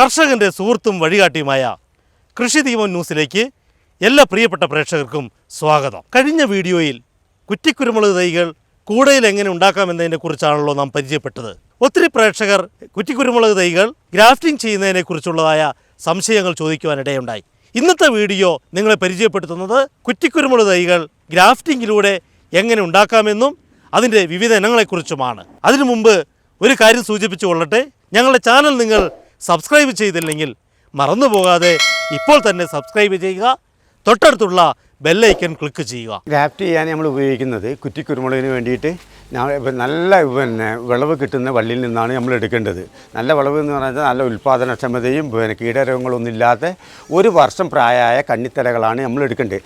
കർഷകന്റെ സുഹൃത്തും വഴികാട്ടിയുമായ കൃഷി ദീപം ന്യൂസിലേക്ക് എല്ലാ പ്രിയപ്പെട്ട പ്രേക്ഷകർക്കും സ്വാഗതം. കഴിഞ്ഞ വീഡിയോയിൽ കുറ്റിക്കുരുമുളക് തൈകൾ കൂടയിൽ എങ്ങനെ ഉണ്ടാക്കാമെന്നതിനെ കുറിച്ചാണല്ലോ നാം പരിചയപ്പെട്ടത്. ഒത്തിരി പ്രേക്ഷകർ കുറ്റിക്കുരുമുളക് തൈകൾ ഗ്രാഫ്റ്റിംഗ് ചെയ്യുന്നതിനെ കുറിച്ചുള്ളതായ സംശയങ്ങൾ ചോദിക്കുവാനിടയുണ്ടായി. ഇന്നത്തെ വീഡിയോ നിങ്ങളെ പരിചയപ്പെടുത്തുന്നത് കുറ്റിക്കുരുമുളക് തൈകൾ ഗ്രാഫ്റ്റിങ്ങിലൂടെ എങ്ങനെ ഉണ്ടാക്കാമെന്നും അതിന്റെ വിവിധ ഇനങ്ങളെക്കുറിച്ചുമാണ്. അതിനു മുമ്പ് ഒരു കാര്യം സൂചിപ്പിച്ചു കൊള്ളട്ടെ? ഞങ്ങളുടെ ചാനൽ നിങ്ങൾ സബ്സ്ക്രൈബ് ചെയ്തില്ലെങ്കിൽ മറന്നു പോകാതെ ഇപ്പോൾ തന്നെ സബ്സ്ക്രൈബ് ചെയ്യുക. തൊട്ടടുത്തുള്ള ബെല്ലൈക്കൺ ക്ലിക്ക് ചെയ്യുക. ഗ്രാഫ്റ്റ് ചെയ്യാൻ നമ്മൾ ഉപയോഗിക്കുന്നത് കുറ്റിക്കുരുമുളകിന് വേണ്ടിയിട്ട് നല്ല പിന്നെ വിളവ് കിട്ടുന്ന വള്ളിയിൽ നിന്നാണ് നമ്മൾ എടുക്കേണ്ടത്. നല്ല വിളവ് എന്ന് പറഞ്ഞാൽ നല്ല ഉൽപ്പാദനക്ഷമതയും പിന്നെ കീടരോഗങ്ങളൊന്നും ഇല്ലാത്ത ഒരു വർഷം പ്രായമായ കണ്ണിത്തലകളാണ് നമ്മൾ എടുക്കേണ്ടത്.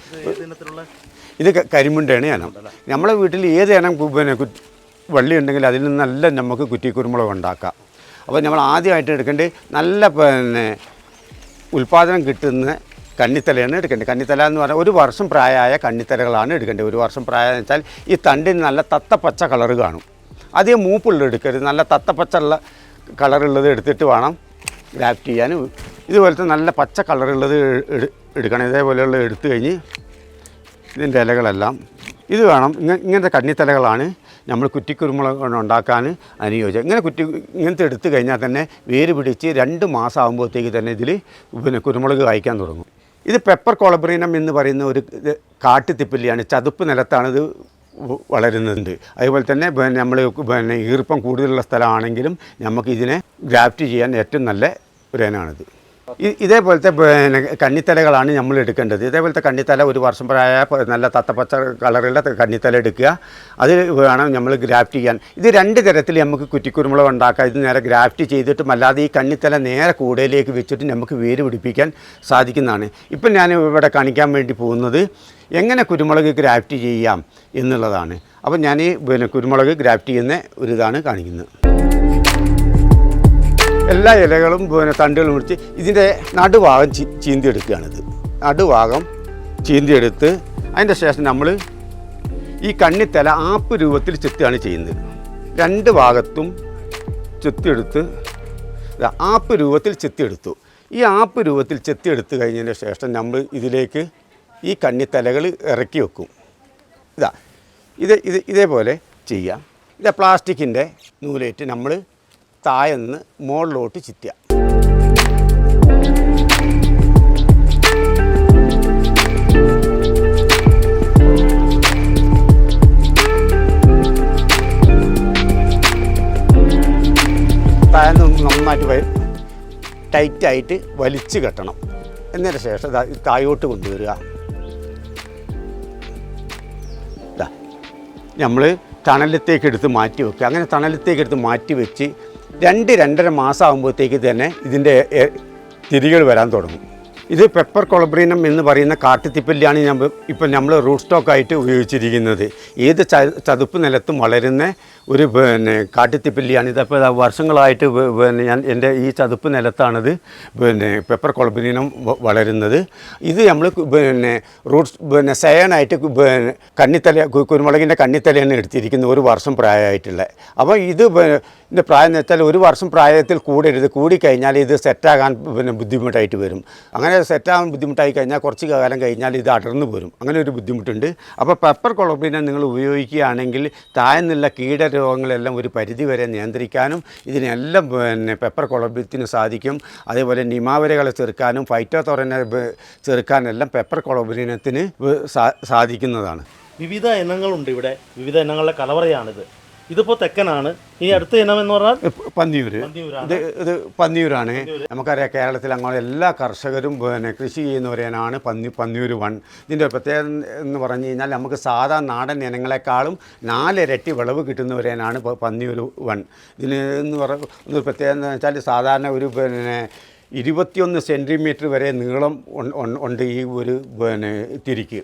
ഇത് കരിമുണ്ടയാണ് ഇനം. നമ്മളെ വീട്ടിൽ ഏത് ഇനം പിന്നെ വള്ളി ഉണ്ടെങ്കിൽ അതിൽ നിന്ന് നല്ല നമുക്ക് കുറ്റിക്കുരുമുളക് ഉണ്ടാക്കാം. അപ്പോൾ നമ്മൾ ആദ്യമായിട്ട് എടുക്കേണ്ടത് നല്ല പിന്നെ ഉൽപ്പാദനം കിട്ടുന്ന കണ്ണിത്തലയാണ് എടുക്കേണ്ടത്. കണ്ണിത്തല എന്ന് പറഞ്ഞാൽ ഒരു വർഷം പ്രായമായ കണ്ണിത്തലകളാണ് എടുക്കേണ്ടത്. ഒരു വർഷം പ്രായം വെച്ചാൽ ഈ തണ്ടിന് നല്ല തത്ത പച്ച കളർ കാണും. അധികം മൂപ്പുള്ള എടുക്കരുത്. നല്ല തത്തപ്പച്ച ഉള്ള കളറുള്ളത് എടുത്തിട്ട് വേണം ഗ്രാഫ്റ്റ് ചെയ്യാൻ. ഇതുപോലത്തെ നല്ല പച്ച കളറുള്ളത് എട്- എടുക്കണം. ഇതേപോലെയുള്ള എടുത്തു കഴിഞ്ഞ് ഇതിന്റെ ഇലകളെല്ലാം. ഇത് വേണം. ഇങ്ങനത്തെ കണ്ണിത്തലകളാണ് നമ്മൾ കുറ്റിക്കുരുമുളക് കുരുമുളക് ഉണ്ടാക്കാൻ അനുയോജ്യം. ഇങ്ങനെ കുറ്റി ഇങ്ങനത്തെ എടുത്തു കഴിഞ്ഞാൽ തന്നെ വേര് പിടിച്ച് രണ്ട് മാസം ആകുമ്പോഴത്തേക്ക് തന്നെ ഇതിൽ പിന്നെ കുരുമുളക് കായ്ക്കാൻ തുടങ്ങും. ഇത് പെപ്പർ കൊളബ്രീനം എന്ന് പറയുന്ന ഒരു കാട്ടുത്തിപ്പില്ലിയാണ് ചതുപ്പ് നിലത്താണ് ഇത് വളരുന്നുണ്ട് അതുപോലെ തന്നെ നമ്മൾ പിന്നെ ഈർപ്പം കൂടുതലുള്ള സ്ഥലമാണെങ്കിലും നമുക്ക് ഇതിനെ ഗ്രാഫ്റ്റ് ചെയ്യാൻ ഏറ്റവും നല്ല ഒരു ഇനമാണിത്. ഇതേപോലത്തെ പിന്നെ കണ്ണിത്തലകളാണ് നമ്മൾ എടുക്കേണ്ടത്. ഇതേപോലത്തെ കണ്ണിത്തല ഒരു വർഷം പ്രായ നല്ല തത്തപ്പച്ച കളറുള്ള കണ്ണിത്തല എടുക്കുക. അത് വേണം നമ്മൾ ഗ്രാഫ്റ്റ് ചെയ്യാൻ. ഇത് രണ്ട് തരത്തിൽ നമുക്ക് കുറ്റിക്കുരുമുളക് ഉണ്ടാക്കാം. ഇത് നേരെ ഗ്രാഫ്റ്റ് ചെയ്തിട്ടും അല്ലാതെ ഈ കണ്ണിത്തല നേരെ കൂടയിലേക്ക് വെച്ചിട്ട് നമുക്ക് വേര് പിടിപ്പിക്കാൻ സാധിക്കുന്നതാണ്. ഇപ്പം ഞാൻ ഇവിടെ കാണിക്കാൻ വേണ്ടി പോകുന്നത് എങ്ങനെ കുരുമുളക് ഗ്രാഫ്റ്റ് ചെയ്യാം എന്നുള്ളതാണ്. അപ്പോൾ ഞാൻ പിന്നെ കുരുമുളക് ഗ്രാഫ്റ്റ് ചെയ്യുന്ന ഒരു ഇതാണ് കാണിക്കുന്നത്. എല്ലാ ഇലകളും പിന്നെ തണ്ടുകളും മുറിച്ച് ഇതിന്റെ നടുഭാഗം ചീ ചീന്തിയെടുക്കുകയാണിത്. നടുഭാഗം ചീന്തിയെടുത്ത് അതിന്റെ ശേഷം നമ്മൾ ഈ കണ്ണിത്തല ആപ്പ് രൂപത്തിൽ ചെത്തുകയാണ് ചെയ്യുന്നത്. രണ്ട് ഭാഗത്തും ചെത്തിയെടുത്ത് ആപ്പ് രൂപത്തിൽ ചെത്തിയെടുത്തു. ഈ ആപ്പ് രൂപത്തിൽ ചെത്തിയെടുത്ത് കഴിഞ്ഞതിന് ശേഷം നമ്മൾ ഇതിലേക്ക് ഈ കണ്ണിത്തലകൾ ഇറക്കി വെക്കും. ഇതാ ഇത് ഇത് ഇതേപോലെ ചെയ്യാം. ഇത് പ്ലാസ്റ്റിക്കിന്റെ നൂലേറ്റ് നമ്മൾ താഴെന്ന് മുകളിലോട്ട് ചിറ്റുക. താഴെന്ന് നന്നായിട്ട് വരും ടൈറ്റായിട്ട് വലിച്ചു കെട്ടണം. എന്നതിന് ശേഷം തായോട്ട് കൊണ്ടുവരിക. നമ്മൾ തണലത്തേക്ക് എടുത്ത് മാറ്റി വെക്കുക. അങ്ങനെ തണലത്തേക്ക് എടുത്ത് മാറ്റി വെച്ച് രണ്ട് രണ്ടര മാസം ആകുമ്പോഴത്തേക്ക് തന്നെ ഇതിന്റെ തിരികൾ വരാൻ തുടങ്ങും. ഇത് പെപ്പർ കൊളബ്രീനം എന്ന് പറയുന്ന കാട്ടുത്തിപ്പല്ലിയാണ് ഞാൻ ഇപ്പം നമ്മൾ റൂട്ട് സ്റ്റോക്കായിട്ട് ഉപയോഗിച്ചിരിക്കുന്നത്. ഏത് ചതുപ്പ് നിലത്തും വളരുന്ന ഒരു പിന്നെ കാട്ടിത്തിപ്പില്ലിയാണ് ഇതപ്പോൾ ഇതാ വർഷങ്ങളായിട്ട് പിന്നെ ഞാൻ എന്റെ ഈ ചതുപ്പ് നിലത്താണിത്. പിന്നെ പെപ്പർ കൊളബ്രീനം വളരുന്നത്. ഇത് നമ്മൾ പിന്നെ റൂട്ട്സ് പിന്നെ സയനായിട്ട് പിന്നെ കണ്ണിത്തല കുരുമുളകിന്റെ കണ്ണിത്തലയാണ് എടുത്തിരിക്കുന്നത് ഒരു വർഷം പ്രായമായിട്ടുള്ള. അപ്പോൾ ഇത് ഇതിന്റെ പ്രായം എന്ന് വെച്ചാൽ ഒരു വർഷം പ്രായത്തിൽ കൂടരുത്. കൂടിക്കഴിഞ്ഞാൽ ഇത് സെറ്റാകാൻ പിന്നെ ബുദ്ധിമുട്ടായിട്ട് വരും. അങ്ങനെ സെറ്റാകാൻ ബുദ്ധിമുട്ടായി കഴിഞ്ഞാൽ കുറച്ച് കാലം കഴിഞ്ഞാൽ ഇത് അടർന്നു പോരും. അങ്ങനെ ഒരു ബുദ്ധിമുട്ടുണ്ട്. അപ്പോൾ പെപ്പർ കുളമ്പിനെ നിങ്ങൾ ഉപയോഗിക്കുകയാണെങ്കിൽ താഴ്ന്നുള്ള കീടരോഗങ്ങളെല്ലാം ഒരു പരിധിവരെ നിയന്ത്രിക്കാനും ഇതിനെല്ലാം പിന്നെ പെപ്പർ കുളമ്പത്തിന് സാധിക്കും. അതേപോലെ നിമാവരകളെ ചെറുക്കാനും ഫൈറ്റോത്തോറനെ ചെറുക്കാനെല്ലാം പെപ്പർ കുളമ്പിനത്തിന് സാധിക്കുന്നതാണ്. വിവിധ ഇനങ്ങളുണ്ട് ഇവിടെ. വിവിധ ഇനങ്ങളുടെ കലവറയാണിത്. ഇതിപ്പോൾ തെക്കനാണ്. ഈ അടുത്ത ഇനം എന്ന് പറഞ്ഞാൽ പന്നിയൂര്. ഇത് ഇത് പന്നിയൂരാണ്. നമുക്കറിയാം കേരളത്തിൽ അങ്ങനെ എല്ലാ കർഷകരും പിന്നെ കൃഷി ചെയ്യുന്നവരേനാണ് പന്നി പന്നിയൂര് വൺ. ഇതിന്റെ പ്രത്യേകത എന്ന് പറഞ്ഞു കഴിഞ്ഞാൽ നമുക്ക് സാധാ നാടൻ ഇനങ്ങളെക്കാളും നാലിരട്ടി വിളവ് കിട്ടുന്നവരേനാണ് പന്നിയൂര് വൺ. ഇതിന് എന്ന് ഒരു പ്രത്യേകത എന്ന് വെച്ചാൽ സാധാരണ ഒരു പിന്നെ ഇരുപത്തിയൊന്ന് സെന്റിമീറ്റർ വരെ നീളം ഉണ്ട് ഈ ഒരു പിന്നെ തിരിക്ക്.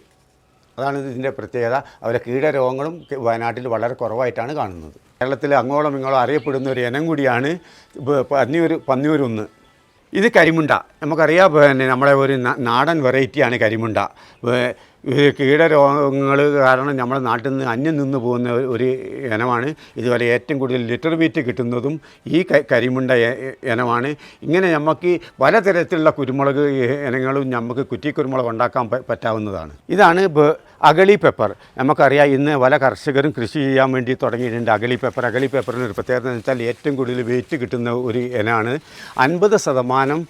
അതാണ് ഇതിന്റെ പ്രത്യേകത. അവരെ കീടരോഗങ്ങളും വയനാട്ടിൽ വളരെ കുറവായിട്ടാണ് കാണുന്നത്. കേരളത്തിൽ അങ്ങോളം ഇങ്ങോളം അറിയപ്പെടുന്ന ഒരു ഇനം കൂടിയാണ് പന്നിയൂർ പന്നിയൂരൊന്ന്. ഇത് കരിമുണ്ട. നമുക്കറിയാം പിന്നെ നമ്മുടെ ഒരു നാടൻ വെറൈറ്റിയാണ് കരിമുണ്ട. കീടരോഗങ്ങൾ കാരണം നമ്മുടെ നാട്ടിൽ നിന്ന് അന്യം നിന്ന് പോകുന്ന ഒരു- ഇനമാണ്. ഇതുപോലെ ഏറ്റവും കൂടുതൽ ലിറ്റർ വീറ്റ് കിട്ടുന്നതും ഈ കരിമുണ്ട ഇനമാണ്. ഇങ്ങനെ നമുക്ക് പലതരത്തിലുള്ള കുരുമുളക് ഇനങ്ങളും നമുക്ക് കുറ്റി കുരുമുളക് ഉണ്ടാക്കാൻ പറ്റാവുന്നതാണ്. ഇതാണ് അഗളി പെപ്പർ നമുക്കറിയാം ഇന്ന് പല കർഷകരും കൃഷി ചെയ്യാൻ വേണ്ടി തുടങ്ങിയിട്ടുണ്ട് അഗളി പെപ്പർ അഗളി പെപ്പറിന് ഒരു പ്രത്യേകത എന്ന് വെച്ചാൽ ഏറ്റവും കൂടുതൽ വെയിറ്റ് കിട്ടുന്ന ഒരു ഇനമാണ്. അൻപത് ശതമാനം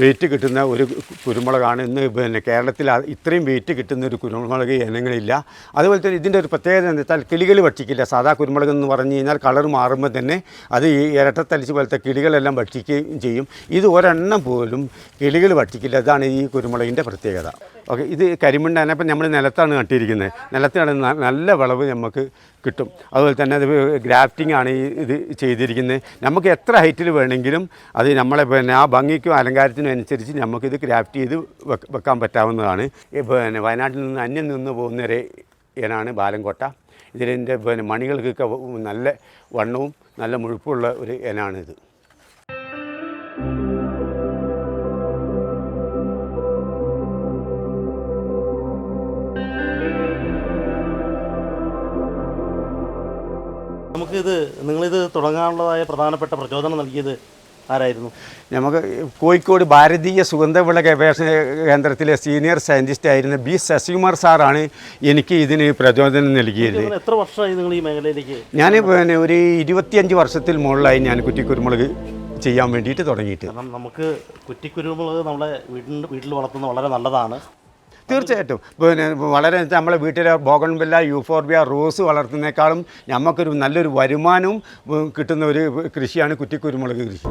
വെയിറ്റ് കിട്ടുന്ന ഒരു കുരുമുളകാണ് ഇന്ന് പിന്നെ കേരളത്തിൽ ഇത്രയും വെയിറ്റ് കിട്ടുന്ന ഒരു കുരുമുളക് ഇനങ്ങളില്ല അതുപോലെ തന്നെ ഇതിന്റെ ഒരു പ്രത്യേകത എന്ന് വെച്ചാൽ കിളികൾ ഭക്ഷിക്കില്ല. സാധാ കുരുമുളക് എന്ന് പറഞ്ഞു കഴിഞ്ഞാൽ കളർ മാറുമ്പോൾ തന്നെ അത് ഈ ഇരട്ടത്തലിച്ച് പോലത്തെ കിളികളെല്ലാം ഭക്ഷിക്കുകയും ചെയ്യും. ഇത് ഒരെണ്ണം പോലും കിളികൾ ഭക്ഷിക്കില്ല. അതാണ് ഈ കുരുമുളകിന്റെ പ്രത്യേകത. ഓക്കെ ഇത് കരിമണ്ണാണ് അപ്പം നമ്മൾ നിലത്താണ് നട്ടിരിക്കുന്നത്. നിലത്താണ് നല്ല വിളവ് നമുക്ക് കിട്ടും. അതുപോലെ തന്നെ അത് ഗ്രാഫ്റ്റിംഗ് ആണ് ഈ ഇത് ചെയ്തിരിക്കുന്നത്. നമുക്ക് എത്ര ഹൈറ്റിൽ വേണമെങ്കിലും അത് നമ്മളെ പിന്നെ ആ ഭംഗിക്കും അലങ്കാരത്തിനും അനുസരിച്ച് നമുക്കിത് ഗ്രാഫ്റ്റ് ചെയ്ത് വെക്കാൻ പറ്റാവുന്നതാണ്. പിന്നെ വയനാട്ടിൽ നിന്ന് അന്യം നിന്ന് പോകുന്ന ഇനാണ് ബാലൻകോട്ട. ഇതിന്റെ പിന്നെ മണികൾക്കൊക്കെ നല്ല വണ്ണവും നല്ല മുഴുപ്പുള്ള ഒരു ഇനാണിത് നമുക്കിത് നിങ്ങളിത് തുടങ്ങാനുള്ളതായ പ്രധാനപ്പെട്ട പ്രചോദനം നൽകിയത് ആരായിരുന്നു? നമുക്ക് കോഴിക്കോട് ഭാരതീയ സുഗന്ധവിള ഗവേഷണ കേന്ദ്രത്തിലെ സീനിയർ സയന്റിസ്റ്റ് ആയിരുന്ന ബി ശശികുമാർ സാറാണ് എനിക്ക് ഇതിന് പ്രചോദനം നൽകിയത്. എത്ര വർഷമായി നിങ്ങൾ ഈ മേഖലയിലേക്ക് ഞാൻ പിന്നെ ഒരു ഇരുപത്തിയഞ്ച് വർഷത്തിൽ മുകളിലായി ഞാൻ കുറ്റിക്കുരുമുളക് ചെയ്യാൻ വേണ്ടിയിട്ട് തുടങ്ങിയിട്ട്. കാരണം നമുക്ക് കുറ്റിക്കുരുമുളക് നമ്മളെ വീട്ടിൽ വീട്ടിൽ വളർത്തുന്നത് വളരെ നല്ലതാണ്. തീർച്ചയായിട്ടും. പിന്നെ വളരെ നമ്മളെ വീട്ടിലെ ബോഗൺവില്ല യൂഫോർബിയ റോസ് വളർത്തുന്നേക്കാളും നമുക്കൊരു നല്ലൊരു വരുമാനവും കിട്ടുന്ന ഒരു കൃഷിയാണ് കുറ്റിക്കുരുമുളക് കൃഷി.